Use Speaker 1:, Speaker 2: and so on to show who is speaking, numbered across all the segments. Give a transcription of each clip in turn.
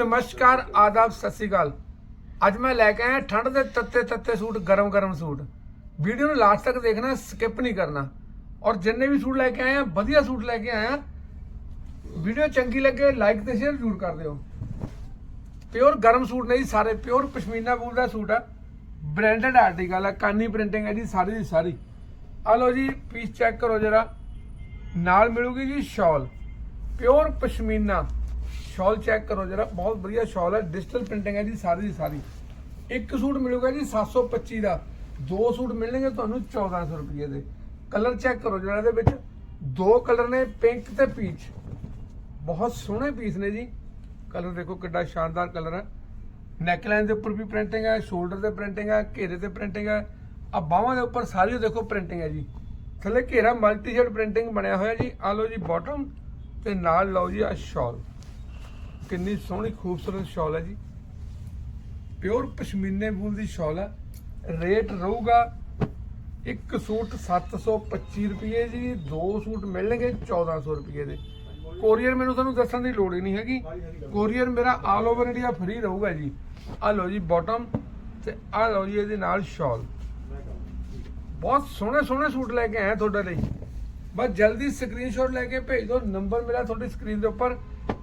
Speaker 1: ਨਮਸਕਾਰ, ਆਦਾਬ, ਸਤਿ ਸ਼੍ਰੀ ਅਕਾਲ। ਅੱਜ ਮੈਂ ਲੈ ਕੇ ਆਇਆ ਠੰਡ ਦੇ ਤੱਤੇ ਤੱਤੇ ਸੂਟ, ਗਰਮ ਗਰਮ ਸੂਟ। ਵੀਡੀਓ ਨੂੰ ਲਾਸਟ ਤੱਕ ਦੇਖਣਾ ਸਕਿਪ ਨਹੀਂ ਕਰਨਾ। ਔਰ ਜਿੰਨੇ ਵੀ ਸੂਟ ਲੈ ਕੇ ਆਏ ਆ ਵਧੀਆ ਸੂਟ ਲੈ ਕੇ ਆਇਆ, ਵੀਡੀਓ ਚੰਗੀ ਲੱਗੇ ਲਾਈਕ ਤੇ ਸ਼ੇਅਰ ਜ਼ਰੂਰ ਕਰ ਦਿਓ। ਪਿਓਰ ਗਰਮ ਸੂਟ ਨਹੀਂ, ਸਾਰੇ ਪਿਓਰ ਪਸ਼ਮੀਨਾ ਵੂਲ ਦਾ ਸੂਟ ਆ। ਬ੍ਰਾਂਡਡ ਆਰਟੀਕਲ ਆ, ਕਾਨੀ ਪ੍ਰਿੰਟਿੰਗ ਹੈ ਜੀ, ਸਾਰੀ ਦੀ ਸਾਰੀ। ਆ ਲਓ ਜੀ ਪੀਸ ਚੈੱਕ ਕਰੋ ਜਰਾ। ਨਾਲ ਮਿਲੂਗੀ ਜੀ ਸ਼ਾਲ ਪਿਓਰ ਪਸ਼ਮੀਨਾ। ਸ਼ਾਲ ਚੈੱਕ ਕਰੋ ਜਰਾ, ਬਹੁਤ ਵਧੀਆ ਸ਼ਾਲ ਹੈ ਡਿਜੀਟਲ ਪ੍ਰਿੰਟਿੰਗ ਹੈ ਜੀ, ਸਾਰੀ ਦੀ ਸਾਰੀ। ਇੱਕ ਸੂਟ ਮਿਲੂਗਾ ਜੀ 725 ਦਾ। ਦੋ ਸੂਟ ਮਿਲਣਗੇ ਤੁਹਾਨੂੰ 1400 ਰੁਪਏ ਦੇ। ਕਲਰ ਚੈੱਕ ਕਰੋ ਜਿਹੜਾ ਇਹਦੇ ਵਿੱਚ। ਦੋ ਕਲਰ ਨੇ ਪਿੰਕ ਤੇ ਪੀਚ ਬਹੁਤ ਸੋਹਣੇ ਪੀਸ ਨੇ ਜੀ। ਕਲਰ ਦੇਖੋ ਕਿੱਡਾ ਸ਼ਾਨਦਾਰ ਕਲਰ ਹੈ। ਨੈਕਲਾਈਨ ਦੇ ਉੱਪਰ ਵੀ ਪ੍ਰਿੰਟਿੰਗ ਹੈ ਸ਼ੋਲਡਰ ਤੇ ਪ੍ਰਿੰਟਿੰਗ ਹੈ, ਘੇਰੇ ਤੇ ਪ੍ਰਿੰਟਿੰਗ ਹੈ। ਆ ਬਾਹਾਂ ਦੇ ਉੱਪਰ ਸਾਰੀ ਦੇਖੋ ਪ੍ਰਿੰਟਿੰਗ ਹੈ ਜੀ। ਥੱਲੇ ਘੇਰਾ ਮਲਟੀ ਸ਼ੇਡ ਪ੍ਰਿੰਟਿੰਗ ਬਣਿਆ ਹੋਇਆ ਜੀ। ਆ ਲਓ ਜੀ ਬਾਟਮ ਤੇ ਨਾਲ ਲਓ ਜੀ ਆ ਸ਼ਾਲ ਕਿੰਨੀ ਸੋਹਣੀ ਖੂਬਸੂਰਤ ਸ਼ਾਲ ਹੈ ਜੀ। ਪਿਓਰ ਪਸ਼ਮੀਨੇ ਵੂਲ ਦੀ ਸ਼ਾਲ ਹੈ। ਰੇਟ ਰਹੂਗਾ ਇੱਕ ਸੂਟ 725 ਰੁਪਏ ਜੀ, ਦੋ ਸੂਟ ਮਿਲਣਗੇ 1400 ਰੁਪਏ ਦੇ। ਕੋਰੀਅਰ ਮੈਨੂੰ ਤੁਹਾਨੂੰ ਦੱਸਣ ਦੀ ਲੋੜ ਹੀ ਨਹੀਂ ਹੈਗੀ। ਕੋਰੀਅਰ ਮੇਰਾ ਆਲ ਓਵਰ ਇੰਡੀਆ ਫ੍ਰੀ ਰਹੂਗਾ ਜੀ। ਆ ਲਓ ਜੀ ਬਾਟਮ ਤੇ ਆ ਲਓ ਜੀ ਇਹਦੇ ਨਾਲ ਸ਼ਾਲ ਬਹੁਤ ਸੋਹਣੇ ਸੋਹਣੇ ਸੂਟ ਲੈ ਕੇ ਆਇਆ ਤੁਹਾਡੇ ਲਈ। ਬਸ ਜਲਦੀ ਸਕਰੀਨਸ਼ਾਟ ਲੈ ਕੇ ਭੇਜ ਦਿਓ। ਨੰਬਰ ਮੇਰਾ ਤੁਹਾਡੀ ਸਕਰੀਨ ਦੇ ਉੱਪਰ।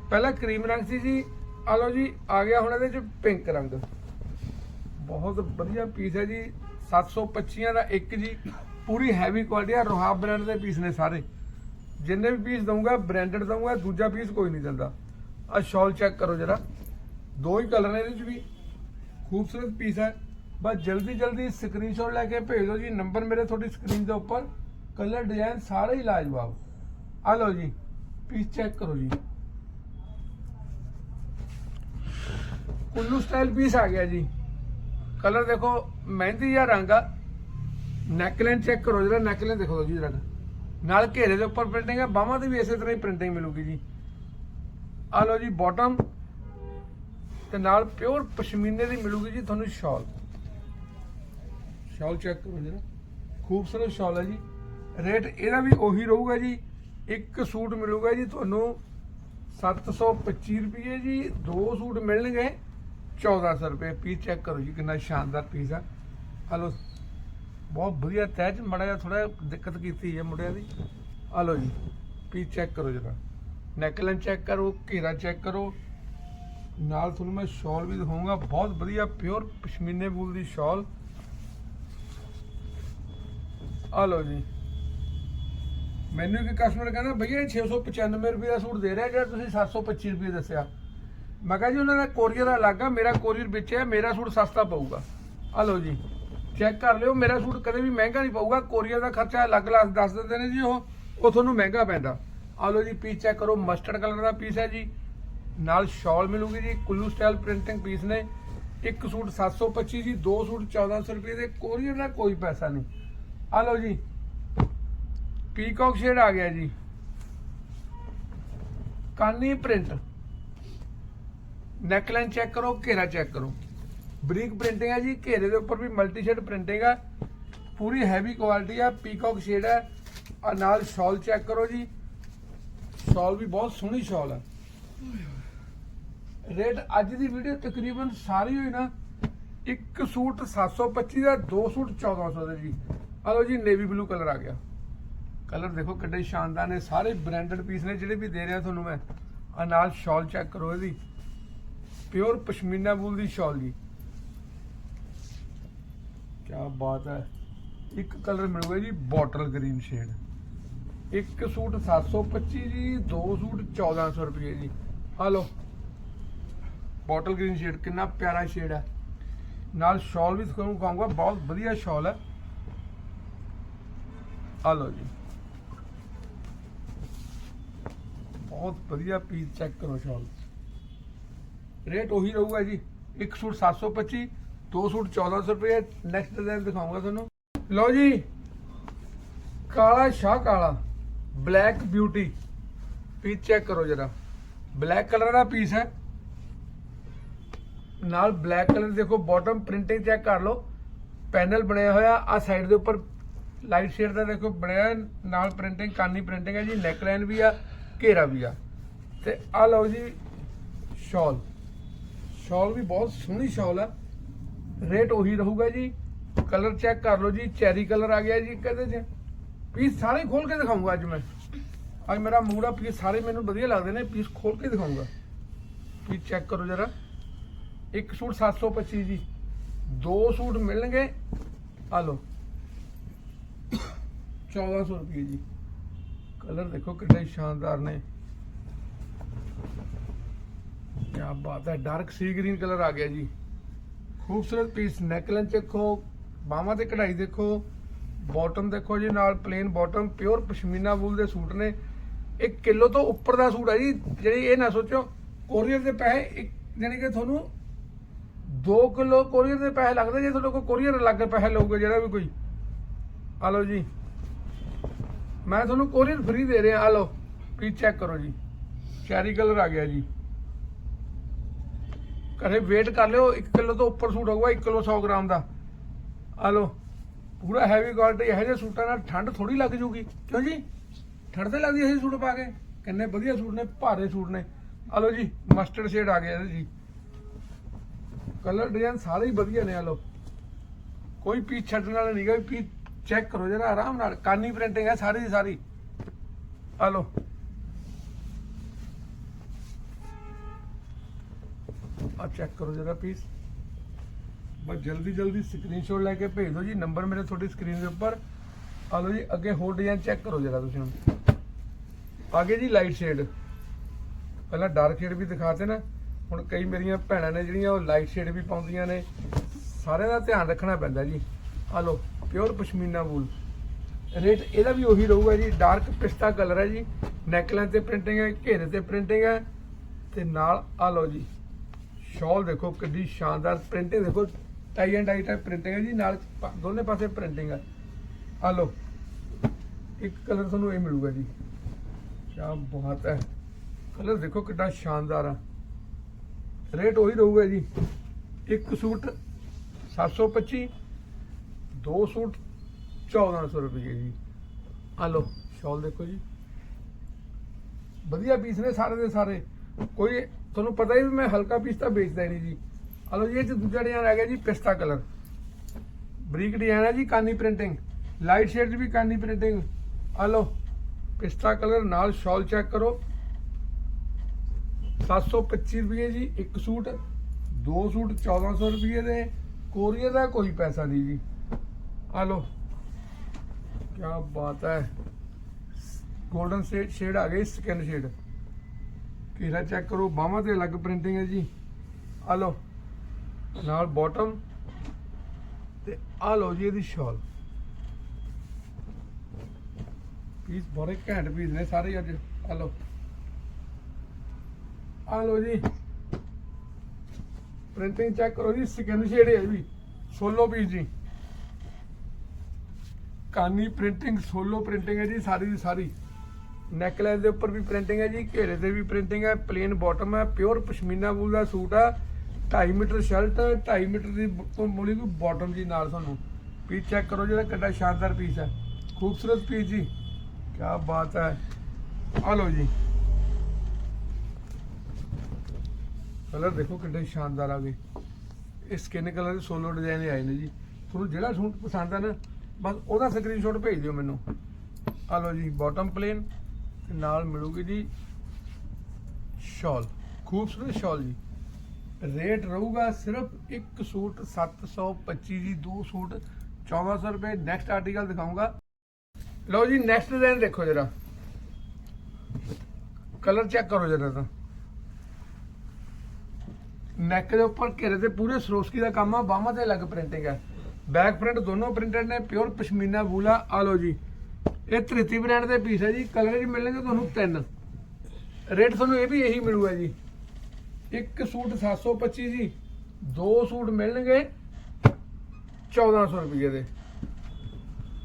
Speaker 1: ਪਹਿਲਾਂ ਕਰੀਮ ਰੰਗ ਸੀ ਜੀ ਆ ਲਓ ਜੀ, ਆ ਗਿਆ ਹੁਣ ਇਹਦੇ ਚ ਪਿੰਕ ਰੰਗ। ਬਹੁਤ ਵਧੀਆ ਪੀਸ ਹੈ ਜੀ 725 ਦਾ ਇੱਕ ਜੀ, ਪੂਰੀ ਹੈਵੀ ਕੁਆਲਿਟੀ ਆ, ਰੋਹਾ ਬ੍ਰਾਂਡ ਦੇ ਪੀਸ ਨੇ ਸਾਰੇ। ਜਿੰਨੇ ਵੀ ਪੀਸ ਦਊਂਗਾ ਬ੍ਰਾਂਡਡ ਦਊਂਗਾ, ਦੂਜਾ ਪੀਸ ਕੋਈ ਨਹੀਂ ਦਿੰਦਾ। ਆ ਸ਼ਾਲ ਚੈੱਕ ਕਰੋ ਜਰਾ। ਦੋ ਹੀ ਕਲਰ ਨੇ ਇਹਦੇ ਚ ਵੀ। ਖੂਬਸੂਰਤ ਪੀਸ ਹੈ। ਬਸ ਜਲਦੀ ਜਲਦੀ ਸਕਰੀਨਸ਼ਾਟ ਲੈ ਕੇ ਭੇਜ ਦਿਓ ਜੀ ਨੰਬਰ ਮੇਰੇ ਤੁਹਾਡੀ ਸਕਰੀਨ ਦੇ ਉੱਪਰ। ਕਲਰ ਡਿਜ਼ਾਈਨ ਸਾਰੇ ਹੀ ਲਾਜਵਾਬ। ਆ ਲਓ ਜੀ ਪੀਸ ਚੈੱਕ ਕਰੋ ਜੀ। ਉੱਲੂ ਸਟਾਈਲ ਪੀਸ ਆ ਗਿਆ ਜੀ। ਕਲਰ ਦੇਖੋ, ਮਹਿੰਦੀ ਜਾਂ ਰੰਗ ਆ। ਨੈਕਲਾਈਨ ਚੈੱਕ ਕਰੋ, ਜਿਹੜਾ ਨੈਕਲਾਈਨ ਦੇਖੋ ਜੀ ਜਰਾ ਨਾਲ ਘੇਰੇ ਦੇ ਉੱਪਰ ਪ੍ਰਿੰਟਿੰਗ ਹੈ ਬਾਹਾਂ ਤੇ ਵੀ ਇਸੇ ਤਰ੍ਹਾਂ ਹੀ ਪ੍ਰਿੰਟਿੰਗ ਮਿਲੂਗੀ ਜੀ। ਆ ਲਓ ਜੀ ਬਾਟਮ ਤੇ ਨਾਲ ਪਿਓਰ ਪਸ਼ਮੀਨੇ ਦੀ ਮਿਲੂਗੀ ਜੀ ਤੁਹਾਨੂੰ ਸ਼ਾਲ ਸ਼ਾਲ ਚੈੱਕ ਕਰੋ ਜਰਾ। ਖੂਬਸੂਰਤ ਸ਼ਾਲ ਹੈ ਜੀ। ਰੇਟ ਇਹਦਾ ਵੀ ਉਹੀ ਰਹੂਗਾ ਜੀ। ਇੱਕ ਸੂਟ ਮਿਲੂਗਾ ਜੀ ਤੁਹਾਨੂੰ 725 ਰੁਪਏ ਜੀ। ਦੋ ਸੂਟ ਮਿਲਣਗੇ। 1400 ਰੁਪਏ ਪੀਸ ਚੈੱਕ ਕਰੋ ਜੀ ਕਿੰਨਾ ਸ਼ਾਨਦਾਰ ਪੀਸ ਆ। ਹਲੋ, ਬਹੁਤ ਵਧੀਆ ਤਹਿ ਚ ਮੜਾ ਜਿਹਾ ਥੋੜਾ ਦਿੱਕਤ ਕੀਤੀ ਹੈ ਮੁੰਡਿਆਂ ਦੀ। ਹਲੋ ਜੀ ਪੀਸ ਚੈੱਕ ਕਰੋ ਜਰਾ। ਨੈਕਲਾਈਨ ਚੈੱਕ ਕਰੋ, ਘੇਰਾ ਚੈੱਕ ਕਰੋ। ਨਾਲ ਤੁਹਾਨੂੰ ਮੈਂ ਸ਼ਾਲ ਵੀ ਦਿਖਾਉਂਗਾ ਬਹੁਤ ਵਧੀਆ ਪਿਓਰ ਪਸ਼ਮੀਨੇ ਵੂਲ ਦੀ ਸ਼ਾਲ ਆ ਲਓ ਜੀ। ਮੈਨੂੰ ਇੱਕ ਕਸਟਮਰ ਕਹਿੰਦਾ, ਭਈਆ, ਇਹ 695 ਰੁਪਏ ਦਾ ਸੂਟ ਦੇ ਰਿਹਾ, ਜਿਹੜਾ ਤੁਸੀਂ 725 ਰੁਪਏ ਦੱਸਿਆ। ਮੈਂ ਕਿਹਾ ਜੀ, ਉਹਨਾਂ ਦਾ ਕੋਰੀਅਰ ਅਲੱਗ ਆ, ਮੇਰਾ ਕੋਰੀਅਰ ਵਿੱਚ ਹੈ, ਮੇਰਾ ਸੂਟ ਸਸਤਾ ਪਊਗਾ। ਆ ਲਓ ਜੀ ਚੈੱਕ ਕਰ ਲਿਓ, ਮੇਰਾ ਸੂਟ ਕਦੇ ਵੀ ਮਹਿੰਗਾ ਨਹੀਂ ਪਊਗਾ ਕੋਰੀਅਰ ਦਾ ਖਰਚਾ ਅਲੱਗ ਅਲੱਗ ਦੱਸ ਦਿੰਦੇ ਨੇ ਜੀ ਉਹ ਉਹ ਤੁਹਾਨੂੰ ਮਹਿੰਗਾ ਪੈਂਦਾ। ਆ ਲਓ ਜੀ ਪੀਸ ਚੈੱਕ ਕਰੋ ਮਸਟਰਡ ਕਲਰ ਦਾ ਪੀਸ ਹੈ ਜੀ। ਨਾਲ ਸ਼ਾਲ ਮਿਲੂਗੀ ਜੀ, ਕੁੱਲੂ ਸਟਾਈਲ ਪ੍ਰਿੰਟਿੰਗ ਪੀਸ ਨੇ। ਇੱਕ ਸੂਟ 725 ਜੀ ਦੋ ਸੂਟ 1400 ਰੁਪਏ ਦੇ ਕੋਰੀਅਰ ਦਾ ਕੋਈ ਪੈਸਾ ਨਹੀਂ। ਆ ਲਓ ਜੀ ਪੀਕੌਕ ਸ਼ੇਡ ਆ ਗਿਆ ਜੀ। ਕਾਨੀ ਪ੍ਰਿੰਟ ਨੈਕਲਾਈਨ ਚੈੱਕ ਕਰੋ, ਘੇਰਾ ਚੈੱਕ ਕਰੋ। ਬਰੀਕ ਪ੍ਰਿੰਟਿੰਗ ਹੈ ਜੀ, ਘੇਰੇ ਦੇ ਉੱਪਰ ਵੀ ਮਲਟੀ ਸ਼ੇਡ ਪ੍ਰਿੰਟਿੰਗ ਹੈ ਪੂਰੀ ਹੈਵੀ ਕੁਆਲਿਟੀ ਹੈ ਪੀਕੌਕ ਸ਼ੇਡ ਹੈ। ਆ ਨਾਲ ਸ਼ਾਲ ਚੈੱਕ ਕਰੋ ਜੀ। ਸ਼ਾਲ ਵੀ ਬਹੁਤ ਸੋਹਣੀ ਸ਼ਾਲ ਹੈ ਰੇਟ ਅੱਜ ਦੀ ਵੀਡੀਓ ਤਕਰੀਬਨ ਸਾਰੀ ਹੋਈ ਨਾ, ਇੱਕ ਸੂਟ 725 ਦਾ, ਦੋ ਸੂਟ 1400 ਦਾ ਜੀ। ਆ ਲਓ ਜੀ ਨੇਵੀ ਬਲੂ ਕਲਰ ਆ ਗਿਆ। ਕਲਰ ਦੇਖੋ ਕਿੱਡੇ ਸ਼ਾਨਦਾਰ ਨੇ, ਸਾਰੇ ਬ੍ਰਾਂਡਡ ਪੀਸ ਨੇ ਜਿਹੜੇ ਵੀ ਦੇ ਰਿਹਾ ਤੁਹਾਨੂੰ ਮੈਂ। ਆ ਨਾਲ ਸ਼ਾਲ ਚੈੱਕ ਕਰੋ ਇਹਦੀ। ਪਿਓਰ ਪਸ਼ਮੀਨਾ ਵੂਲ ਦੀ ਸ਼ਾਲ। ਜੀ ਕੀ ਬਾਤ ਹੈ। ਇੱਕ ਕਲਰ ਮਿਲੂਗਾ ਜੀ ਬੋਟਲ ਗ੍ਰੀਨ ਸ਼ੇਡ ਇੱਕ ਸੂਟ 725 ਜੀ, ਦੋ ਸੂਟ 1400 ਰੁਪਏ ਜੀ। ਆ ਲਓ। ਬੋਟਲ ਗ੍ਰੀਨ ਸ਼ੇਡ ਕਿੰਨਾ ਪਿਆਰਾ ਸ਼ੇਡ ਹੈ। ਨਾਲ ਸ਼ਾਲ ਵੀ ਤੁਹਾਨੂੰ ਕਹਾਂਗਾ ਬਹੁਤ ਵਧੀਆ ਸ਼ਾਲ ਹੈ। ਆ ਲਓ ਜੀ। ਬਹੁਤ ਵਧੀਆ ਪੀਸ ਚੈੱਕ ਕਰੋ ਸ਼ਾਲ ਰੇਟ ਉਹੀ ਰਹੂਗਾ ਜੀ। ਇੱਕ ਸੂਟ 725 ਦੋ ਸੂਟ 1400 ਰੁਪਏ ਨੈਕਸਟ ਡਿਜ਼ਾਈਨ ਦਿਖਾਉਂਗਾ ਤੁਹਾਨੂੰ। ਲਓ ਜੀ ਕਾਲਾ ਸ਼ਾਹ ਕਾਲਾ ਬਲੈਕ ਬਿਊਟੀ ਪੀਸ ਚੈੱਕ ਕਰੋ ਜਰਾ। ਬਲੈਕ ਕਲਰ ਦਾ ਪੀਸ ਹੈ। ਨਾਲ ਬਲੈਕ ਕਲਰ ਦੇਖੋ ਬਾਟਮ ਪ੍ਰਿੰਟਿੰਗ ਚੈੱਕ ਕਰ ਲਓ। ਪੈਨਲ ਬਣਿਆ ਹੋਇਆ ਆ ਸਾਈਡ ਦੇ ਉੱਪਰ ਲਾਈਟ ਸ਼ੇਡ ਦਾ ਦੇਖੋ ਬਣਿਆ ਹੈ, ਨਾਲ ਪ੍ਰਿੰਟਿੰਗ ਕਾਨੀ ਪ੍ਰਿੰਟਿੰਗ ਹੈ ਜੀ ਨੈਕਲਾਈਨ ਵੀ ਆ ਘੇਰਾ ਵੀ ਆ। ਤੇ ਆ ਲਓ ਜੀ ਸ਼ਾਲ ਸ਼ਾਲ ਵੀ ਬਹੁਤ ਸੋਹਣੀ ਸ਼ਾਲ ਹੈ ਰੇਟ ਉਹੀ ਰਹੂਗਾ ਜੀ। ਕਲਰ ਚੈੱਕ ਕਰ ਲਓ ਜੀ ਚੈਰੀ ਕਲਰ ਆ ਗਿਆ ਜੀ ਕਹਦੇ ਚ। ਪੀਸ ਸਾਰੇ ਖੋਲ ਕੇ ਦਿਖਾਉਂਗਾ ਅੱਜ ਮੈਂ। ਅੱਜ ਮੇਰਾ ਮੂਡ ਆ ਪੀਸ ਸਾਰੇ ਮੈਨੂੰ ਵਧੀਆ ਲੱਗਦੇ ਨੇ ਪੀਸ ਖੋਲ ਕੇ ਦਿਖਾਉਂਗਾ ਪੀਸ ਚੈੱਕ ਕਰੋ ਜਰਾ। ਇੱਕ ਸੂਟ 725 ਜੀ। ਦੋ ਸੂਟ ਮਿਲਣਗੇ। ਆ ਲਓ। 1400 ਰੁਪਏ ਜੀ। ਕਲਰ ਦੇਖੋ ਕਿੰਨੇ ਸ਼ਾਨਦਾਰ ਨੇ। ਕੀ ਬਾਤ ਹੈ ਡਾਰਕ ਸੀ ਗ੍ਰੀਨ ਕਲਰ ਆ ਗਿਆ ਜੀ। ਖੂਬਸੂਰਤ ਪੀਸ ਨੈਕਲਾਈਨ ਦੇਖੋ, ਬਾਹਾਂ ਤੇ ਕਢਾਈ ਦੇਖੋ ਬਾਟਮ ਦੇਖੋ ਜੀ, ਨਾਲ plain bottom pure pashmina wool ਦੇ ਸੂਟ ਨੇ। 1 ਕਿਲੋ ਤੋਂ ਉੱਪਰ ਦਾ ਸੂਟ ਹੈ ਜੀ, ਜਿਹੜੀ ਇਹ ਨਾ ਸੋਚੋ ਕੋਰੀਅਰ ਦੇ ਪੈਸੇ ਇੱਕ, ਜਾਣੀ ਕਿ ਤੁਹਾਨੂੰ 2 ਕਿਲੋ ਕੋਰੀਅਰ ਦੇ ਪੈਸੇ ਲੱਗਦੇ ਜੇ ਤੁਹਾਡੇ ਕੋਲ ਕੋਰੀਅਰ ਅਲੱਗ ਪੈਸੇ ਲਊਗਾ ਜਿਹੜਾ ਵੀ ਕੋਈ। ਆ ਲਓ ਜੀ। ਮੈਂ ਤੁਹਾਨੂੰ ਕੋਰੀਅਰ ਫ੍ਰੀ ਦੇ ਰਿਹਾ, ਆ ਲਓ ਪਲੀਜ਼ ਚੈੱਕ ਕਰੋ ਜੀ। ਚੈਰੀ ਕਲਰ ਆ ਗਿਆ ਜੀ। ਘਰੇ ਵੇਟ ਕਰ ਲਿਓ 1 ਕਿਲੋ ਤੋਂ ਉੱਪਰ ਸੂਟ ਹੋਊਗਾ 1 ਕਿਲੋ 100 ਗ੍ਰਾਮ ਦਾ। ਆ ਲਓ, ਪੂਰਾ ਹੈਵੀ ਕੁਆਲਿਟੀ ਇਹੋ ਜਿਹੇ ਸੂਟਾਂ ਨਾਲ ਠੰਡ ਥੋੜੀ ਲੱਗ ਜੂਗੀ। ਕਿਉਂ ਜੀ? ਠੰਡ ਤੇ ਲੱਗਦੀ ਇਹ ਸੂਟ ਪਾ ਕੇ। ਕਿੰਨੇ ਵਧੀਆ ਸੂਟ ਨੇ, ਭਾਰੇ ਸੂਟ ਨੇ। ਆ ਲਓ ਜੀ ਮਸਟਰਡ ਸ਼ੇਡ ਆ ਗਿਆ ਇਹਦੇ ਜੀ। ਕਲਰ ਡਿਜ਼ਾਈਨ ਸਾਰੇ ਹੀ ਵਧੀਆ ਨੇ, ਆ ਲਓ। ਕੋਈ ਪੀਸ ਛੱਡਣ ਵਾਲਾ ਨਹੀਂਗਾ ਵੀ ਪੀਸ ਚੈੱਕ ਕਰੋ ਜਰਾ, ਆਰਾਮ ਨਾਲ। ਕਾਨੀ ਪ੍ਰਿੰਟਿੰਗ ਹੈ ਸਾਰੀ ਦੀ ਸਾਰੀ। ਆ ਲਓ। ਆ ਚੈੱਕ ਕਰੋ ਜਰਾ ਪੀਸ ਬਸ ਜਲਦੀ ਜਲਦੀ ਸਕਰੀਨਸ਼ਾਟ ਲੈ ਕੇ ਭੇਜ ਦਿਓ ਜੀ ਨੰਬਰ ਮੇਰੇ ਤੁਹਾਡੀ ਸਕਰੀਨ ਦੇ ਉੱਪਰ। ਆ ਲਓ ਜੀ, ਅੱਗੇ ਹੋਰ ਡਿਜ਼ਾਈਨ ਚੈੱਕ ਕਰੋ ਜਰਾ ਤੁਸੀਂ ਹੁਣ। ਅੱਗੇ ਜੀ ਲਾਈਟ ਸ਼ੇਡ ਪਹਿਲਾਂ ਡਾਰਕ ਸ਼ੇਡ ਵੀ ਦਿਖਾਤੇ ਨਾ, ਹੁਣ ਕਈ ਮੇਰੀਆਂ ਭੈਣਾਂ ਨੇ ਜਿਹੜੀਆਂ ਉਹ ਲਾਈਟ ਸ਼ੇਡ ਵੀ ਪਾਉਂਦੀਆਂ ਨੇ। ਸਾਰਿਆਂ ਦਾ ਧਿਆਨ ਰੱਖਣਾ ਪੈਂਦਾ ਜੀ। ਆ ਲਓ ਪਿਓਰ ਪਸ਼ਮੀਨਾ ਵੂਲ ਰੇਟ ਇਹਦਾ ਵੀ ਉਹੀ ਰਹੂਗਾ ਜੀ ਡਾਰਕ ਪਿਸਤਾ ਕਲਰ ਹੈ ਜੀ। ਨੈਕਲਾਈਨ ਤੇ ਪ੍ਰਿੰਟਿੰਗ ਹੈ, ਘੇਰੇ ਤੇ ਪ੍ਰਿੰਟਿੰਗ ਹੈ। ਤੇ ਨਾਲ ਆ ਲਓ ਜੀ ਸ਼ਾਲ ਦੇਖੋ ਕਿੰਨੀ ਸ਼ਾਨਦਾਰ ਪ੍ਰਿੰਟਿੰਗ, ਦੇਖੋ tie and tie type printing ਹੈ ਜੀ, ਨਾਲ ਦੋਨੇ ਪਾਸੇ ਪ੍ਰਿੰਟਿੰਗ ਹੈ। ਆ ਲਓ, ਇੱਕ ਕਲਰ ਤੁਹਾਨੂੰ ਇਹ ਮਿਲੂਗਾ ਜੀ। ਕੀ ਬਾਤ ਹੈ। ਕਲਰ ਦੇਖੋ ਕਿੰਨਾ ਸ਼ਾਨਦਾਰ ਆ। ਰੇਟ ਉਹੀ ਰਹੂਗਾ ਜੀ, ਇੱਕ ਸੂਟ 725 ਦੋ ਸੂਟ 1400 ਰੁਪਏ ਜੀ। ਆ ਲਓ, ਸ਼ਾਲ ਦੇਖੋ ਜੀ। ਵਧੀਆ ਪੀਸ ਨੇ ਸਾਰੇ ਦੇ ਸਾਰੇ। ਕੋਈ ਤੁਹਾਨੂੰ ਪਤਾ ਹੀ ਵੀ ਮੈਂ ਹਲਕਾ ਪੀਸ ਵੇਚਦਾ ਨਹੀਂ ਜੀ। ਆ ਲਓ ਜੀ, ਇਹ 'ਚ ਦੂਜਾ ਡਿਜ਼ਾਈਨ ਆ ਗਿਆ ਜੀ, ਪਿਸਤਾ ਕਲਰ। ਬਰੀਕ ਡਿਜ਼ਾਈਨ ਹੈ ਜੀ, ਕਾਨੀ ਪ੍ਰਿੰਟਿੰਗ। ਲਾਈਟ ਸ਼ੇਡ 'ਚ ਵੀ ਕਾਨੀ ਪ੍ਰਿੰਟਿੰਗ। ਆ ਲਓ, ਪਿਸਤਾ ਕਲਰ ਨਾਲ ਸ਼ਾਲ ਚੈੱਕ ਕਰੋ। 725 ਰੁਪਏ ਜੀ, ਇੱਕ ਸੂਟ। ਦੋ ਸੂਟ 1400 ਰੁਪਏ ਦੇ। ਕੋਰੀਅਰ ਦਾ ਕੋਈ ਪੈਸਾ ਨਹੀਂ ਜੀ। ਆ ਲਓ ਕੀ ਬਾਤ ਹੈ। ਗੋਲਡਨ ਸ਼ੇਡ ਸ਼ੇਡ ਆ ਗਈ, ਸਕਿਨ ਸ਼ੇਡ। ਘੇਰਾ ਚੈੱਕ ਕਰੋ, ਬਾਹਾਂ ਤੇ ਅਲੱਗ ਪ੍ਰਿੰਟਿੰਗ ਹੈ ਜੀ। ਆ ਲਓ, ਨਾਲ ਬਾਟਮ ਤੇ ਆ ਲਓ ਜੀ ਇਹਦੀ ਸ਼ਾਲ ਪੀਸ ਬੜੇ ਘੈਂਟ ਪੀਸ ਨੇ ਸਾਰੇ ਅੱਜ। ਆ ਲਓ। ਆ ਲਓ ਜੀ। ਪ੍ਰਿੰਟਿੰਗ ਚੈੱਕ ਕਰੋ ਜੀ ਸਕਿਨ ਸ਼ੇਡ ਹੈ ਵੀ ਸੋਲੋ ਪੀਸ ਜੀ। ਕਾਨੀ ਪ੍ਰਿੰਟਿੰਗ ਸੋਲੋ ਪ੍ਰਿੰਟਿੰਗ ਹੈ ਜੀ, ਸਾਰੀ ਦੀ ਸਾਰੀ। ਨੈਕਲਾਈਨ ਦੇ ਉੱਪਰ ਵੀ ਪ੍ਰਿੰਟਿੰਗ ਹੈ ਜੀ, ਘੇਰੇ ਤੇ ਵੀ ਪ੍ਰਿੰਟਿੰਗ ਹੈ ਪਲੇਨ ਬਾਟਮ ਹੈ ਪਿਓਰ ਪਸ਼ਮੀਨਾ ਵੂਲ ਦਾ ਸੂਟ ਆ। 2.5 ਮੀਟਰ ਸ਼ਰਟ 2.5 ਮੀਟਰ ਦੀ ਤੋਂ ਮੁੜੀ ਬਾਟਮ ਜੀ ਨਾਲ ਤੁਹਾਨੂੰ ਪੀਸ ਚੈੱਕ ਕਰੋ ਜਿਹੜਾ ਕਿੰਨਾ ਸ਼ਾਨਦਾਰ ਪੀਸ ਹੈ। ਖੂਬਸੂਰਤ ਪੀਸ ਜੀ। ਕੀ ਬਾਤ ਹੈ। ਆ ਲਓ ਜੀ। ਕਲਰ ਦੇਖੋ ਕਿੰਨੇ ਸ਼ਾਨਦਾਰ ਆ ਗਏ। ਇਹ ਸਕਿਨ ਕਲਰ ਦੇ ਸੋਲੋ ਡਿਜ਼ਾਈਨ ਆਏ ਨੇ ਜੀ। ਤੁਹਾਨੂੰ ਜਿਹੜਾ ਸੂਟ ਪਸੰਦ ਆ ਨਾ, ਬਸ ਉਹਦਾ ਸਕਰੀਨਸ਼ਾਟ ਭੇਜ ਦਿਓ ਮੈਨੂੰ। ਆ ਲਓ ਜੀ ਬਾਟਮ ਪਲੇਨ ਤੇ ਨਾਲ ਮਿਲੂਗੀ ਜੀ ਸ਼ਾਲ, ਖੂਬਸੂਰਤ ਸ਼ਾਲ ਜੀ। ਰੇਟ ਰਹੂਗਾ ਸਿਰਫ ਇੱਕ ਸੂਟ 725 ਜੀ, ਦੋ ਸੂਟ 1400 ਰੁਪਏ। ਨੈਕਸਟ ਆਰਟੀਕਲ ਦਿਖਾਉਂਗਾ ਲਓ ਜੀ ਨੈਕਸਟ ਡਿਜ਼ਾਈਨ ਦੇਖੋ ਜਰਾ। ਕਲਰ ਚੈੱਕ ਕਰੋ ਜਰਾ ਤਾਂ। ਨੈਕ ਦੇ ਉੱਪਰ ਘੇਰੇ ਤੇ ਪੂਰੇ ਸਰੋਸਕੀ ਦਾ ਕੰਮ ਆ, ਬਾਹਾਂ ਤੇ ਅਲੱਗ ਪ੍ਰਿੰਟਿੰਗ ਹੈ ਬੈਕ ਪ੍ਰਿੰਟ ਦੋਨੋਂ ਪ੍ਰਿੰਟਡ ਨੇ ਪਿਓਰ ਪਸ਼ਮੀਨਾ ਵੂਲਾ। ਆ ਲਓ ਜੀ। ਇਹ ਧ੍ਰਿਤੀ ਬ੍ਰਾਂਡ ਦੇ ਪੀਸ ਹੈ ਜੀ। ਕਲਰ ਜੀ ਮਿਲਣਗੇ ਤੁਹਾਨੂੰ ਤਿੰਨ। ਰੇਟ ਤੁਹਾਨੂੰ ਇਹ ਵੀ ਇਹੀ ਮਿਲੂਗਾ ਜੀ। ਇੱਕ ਸੂਟ 725 ਜੀ। ਦੋ ਸੂਟ ਮਿਲਣਗੇ 1400 ਰੁਪਏ ਦੇ।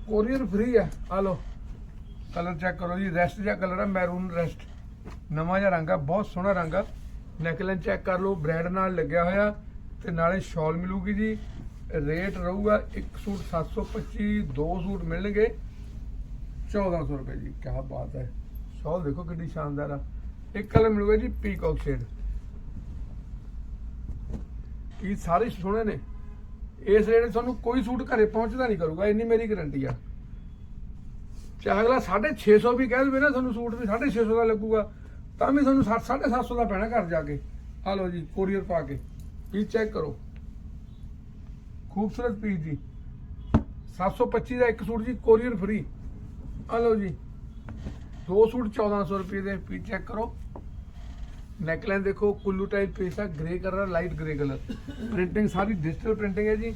Speaker 1: ਕੋਰੀਅਰ ਫ੍ਰੀ ਹੈ ਆ ਲਓ। ਕਲਰ ਚੈੱਕ ਕਰੋ ਜੀ। ਰੈਸਟ ਜਿਹਾ ਕਲਰ ਆ ਮੈਰੂਨ ਰੈਸਟ ਨਵਾਂ ਜਿਹਾ ਰੰਗ ਆ, ਬਹੁਤ ਸੋਹਣਾ ਰੰਗ ਆ। ਨੈਕਲਾਈਨ ਚੈੱਕ ਕਰ ਲਓ। ਬ੍ਰੈਡ ਨਾਲ ਲੱਗਿਆ ਹੋਇਆ। ਤੇ ਨਾਲੇ ਸ਼ਾਲ ਮਿਲੂਗੀ ਜੀ। ਰੇਟ ਰਹੂਗਾ ਇੱਕ ਸੂਟ 725 ਦੋ ਸੂਟ ਮਿਲਣਗੇ। 1400 ਰੁਪਏ ਜੀ ਕੀ ਬਾਤ ਹੈ। ਸ਼ਾਲ ਦੇਖੋ ਕਿੰਨੀ ਸ਼ਾਨਦਾਰ ਆ। ਇੱਕ ਕਲਰ ਮਿਲੂਗਾ ਜੀ ਪੀਕੌਕ ਸ਼ੇਡ। ਇਹ ਸਾਰੇ ਸੋਹਣੇ ਨੇ। ਇਸ ਰੇਟ ਤੁਹਾਨੂੰ ਕੋਈ ਸੂਟ ਘਰੇ ਪਹੁੰਚਦਾ ਨਹੀਂ ਕਰੂਗਾ, ਇੰਨੀ ਮੇਰੀ ਗਰੰਟੀ ਆ। ਚਾਹੇ ਅਗਲਾ 650 ਵੀ ਕਹਿ ਦੇਵੇ ਨਾ, ਤੁਹਾਨੂੰ ਸੂਟ ਵੀ 650 ਦਾ ਲੱਗੂਗਾ, ਤਾਂ ਵੀ ਤੁਹਾਨੂੰ 750 ਦਾ ਪੈਣਾ ਘਰ ਜਾ ਕੇ। ਆ ਲਓ ਜੀ ਕੋਰੀਅਰ ਪਾ ਕੇ। ਪੀਸ ਚੈੱਕ ਕਰੋ। ਖੂਬਸੂਰਤ ਪੀਸ ਜੀ। 725 ਦਾ ਇੱਕ ਸੂਟ ਜੀ ਕੋਰੀਅਰ ਫ੍ਰੀ ਆ ਲਓ ਜੀ, ਦੋ ਸੂਟ 1400 ਰੁਪਏ ਦੇ ਪੀਸ ਚੈੱਕ ਕਰੋ। ਨੈਕਲਾਈਨ ਦੇਖੋ, ਕੁੱਲੂ ਟਾਈਪ ਪੀਸ ਆ grey colour light grey colour printing ਸਾਰੀ ਡਿਜੀਟਲ ਪ੍ਰਿੰਟਿੰਗ ਹੈ ਜੀ।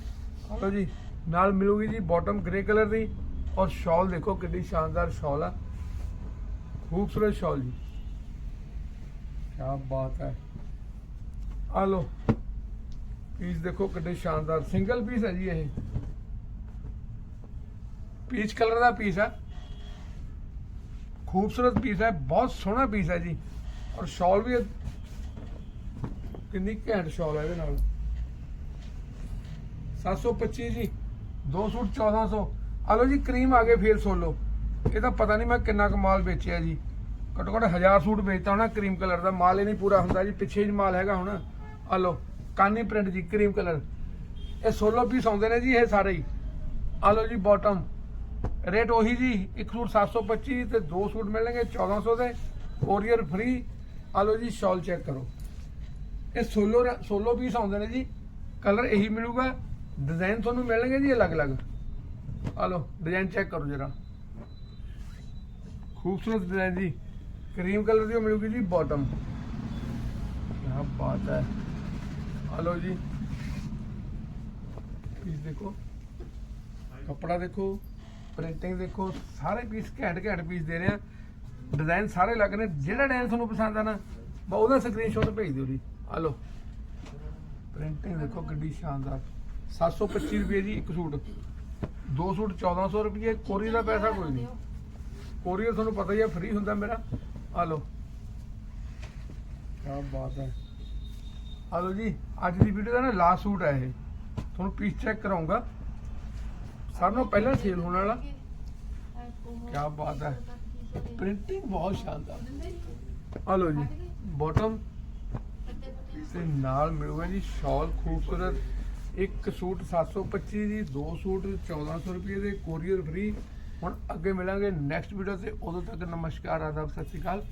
Speaker 1: ਆ ਲਓ ਜੀ, ਨਾਲ ਮਿਲੂਗੀ ਜੀ ਬਾਟਮ ਗ੍ਰੇ ਕਲਰ ਦੀ ਔਰ ਸ਼ਾਲ ਦੇਖੋ ਕਿੰਨੀ ਸ਼ਾਨਦਾਰ ਸ਼ਾਲ ਆ। ਖੂਬਸੂਰਤ ਸ਼ਾਲ ਜੀ। ਕੀ ਬਾਤ ਹੈ। ਆ ਲੋ ਪੀਸ ਦੇਖੋ ਕਿੰਨੇ ਸ਼ਾਨਦਾਰ ਸਿੰਗਲ ਪੀਸ ਹੈ ਜੀ ਇਹ। ਪੀਚ ਕਲਰ ਦਾ ਪੀਸ ਹੈ ਖੂਬਸੂਰਤ ਪੀਸ ਹੈ, ਬਹੁਤ ਸੋਹਣਾ ਪੀਸ ਹੈ ਜੀ। ਔਰ ਸ਼ਾਲ ਵੀ ਕਿੰਨੀ ਘੈਂਟ ਸ਼ਾਲ ਹੈ ਇਹਦੇ ਨਾਲ। 725 ਜੀ, ਦੋ ਸੂਟ 1400 ਆ ਲਓ ਜੀ, ਕਰੀਮ ਆ ਗਏ ਫੇਰ ਸੋਲੋ ਇਹ ਤਾਂ ਪਤਾ ਨਹੀਂ ਮੈਂ ਕਿੰਨਾ ਕੁ ਮਾਲ ਵੇਚਿਆ ਜੀ। ਘੱਟੋ ਘੱਟ 1000 ਸੂਟ ਵੇਚਤਾ ਹੋਣਾ ਕਰੀਮ ਕਲਰ ਦਾ। ਮਾਲ ਹੀ ਨਹੀਂ ਪੂਰਾ ਹੁੰਦਾ ਜੀ, ਪਿੱਛੇ ਹੀ ਮਾਲ ਹੈਗਾ ਹੁਣ। ਆ ਲਓ, ਕਾਨੀ ਪ੍ਰਿੰਟ ਜੀ, ਕਰੀਮ ਕਲਰ। ਇਹ 16 ਪੀਸ ਆਉਂਦੇ ਨੇ ਜੀ, ਇਹ ਸਾਰੇ ਹੀ। ਆ ਲਓ ਜੀ ਬਾਟਮ ਰੇਟ ਉਹੀ ਜੀ, ਇੱਕ ਸੂਟ 725 ਤੇ ਦੋ ਸੂਟ ਮਿਲਣਗੇ 1400 ਦੇ ਕੋਰੀਅਰ ਫ੍ਰੀ ਆ ਲਓ ਜੀ ਸ਼ਾਲ ਚੈੱਕ ਕਰੋ। ਇਹ 16 ਰ- 16 ਪੀਸ ਆਉਂਦੇ ਨੇ ਜੀ ਕਲਰ ਇਹੀ ਮਿਲੂਗਾ ਡਿਜ਼ਾਈਨ ਤੁਹਾਨੂੰ ਮਿਲਣਗੇ ਜੀ ਅਲੱਗ-ਅਲੱਗ। ਆ ਲਓ ਡਿਜ਼ਾਈਨ ਚੈੱਕ ਕਰੋ ਜਰਾ। ਖੂਬਸੂਰਤ ਡਿਜ਼ਾਈਨ ਜੀ, ਕਰੀਮ ਕਲਰ ਦੀ ਉਹ ਮਿਲੂਗੀ ਜੀ ਬਾਟਮ ਕੀ ਬਾਤ ਹੈ। ਆ ਲਓ ਜੀ। ਪੀਸ ਦੇਖੋ, ਕੱਪੜਾ ਦੇਖੋ। ਪ੍ਰਿੰਟਿੰਗ ਦੇਖੋ, ਸਾਰੇ ਪੀਸ ਘੈਂਟ ਘੈਂਟ ਪੀਸ ਦੇ ਰਹੇ ਆ। ਡਿਜ਼ਾਈਨ ਸਾਰੇ ਲੱਗ ਰਹੇ ਜਿਹੜਾ ਡਿਜ਼ਾਈਨ ਤੁਹਾਨੂੰ ਪਸੰਦ ਆ ਨਾ, ਬਸ ਉਹਦਾ ਸਕਰੀਨਸ਼ਾਟ ਭੇਜ ਦਿਓ ਜੀ। ਆ ਲਓ। ਪ੍ਰਿੰਟਿੰਗ ਦੇਖੋ ਕਿੰਨੀ ਸ਼ਾਨਦਾਰ। 725 ਰੁਪਏ ਜੀ ਇੱਕ ਸੂਟ। ਦੋ ਸੂਟ 1400 ਰੁਪਏ, ਕੋਰੀਅਰ ਦਾ ਪੈਸਾ ਕੋਈ ਨਹੀਂ। ਕੋਰੀਅਰ ਤੁਹਾਨੂੰ ਪਤਾ ਹੀ ਹੈ ਫ੍ਰੀ ਹੁੰਦਾ ਮੇਰਾ। ਆ ਲਓ। ਕੀ ਬਾਤ ਹੈ। ਆ ਲਓ ਜੀ, ਅੱਜ ਦੀ ਵੀਡੀਓ ਦਾ ਨਾ ਲਾਸਟ ਸੂਟ ਹੈ ਇਹ। ਤੁਹਾਨੂੰ ਪੀਸ ਚੈੱਕ ਕਰਾਉਂਗਾ। ਸਾਰਿਆਂ ਨਾਲੋਂ ਪਹਿਲਾਂ ਸੇਲ ਹੋਣ ਵਾਲਾ।
Speaker 2: ਕੀ
Speaker 1: ਬਾਤ ਹੈ। ਪ੍ਰਿੰਟਿੰਗ ਬਹੁਤ ਸ਼ਾਨਦਾਰ। ਆ ਲਓ ਜੀ ਬਾਟਮ ਤੇ ਨਾਲ ਮਿਲੂਗਾ ਜੀ ਸ਼ਾਲ ਖੂਬਸੂਰਤ। ਇੱਕ ਸੂਟ 725 ਦੀ ਦੋ ਸੂਟ 1400 ਰੁਪਏ ਦੇ ਕੋਰੀਅਰ ਫ੍ਰੀ ਹੁਣ ਅੱਗੇ ਮਿਲਾਂਗੇ ਨੈਕਸਟ ਵੀਡੀਓ ਤੇ। ਉਦੋਂ ਤੱਕ ਨਮਸਕਾਰ ਆਦਾਬ ਸਤਿ ਸ਼੍ਰੀ ਅਕਾਲ।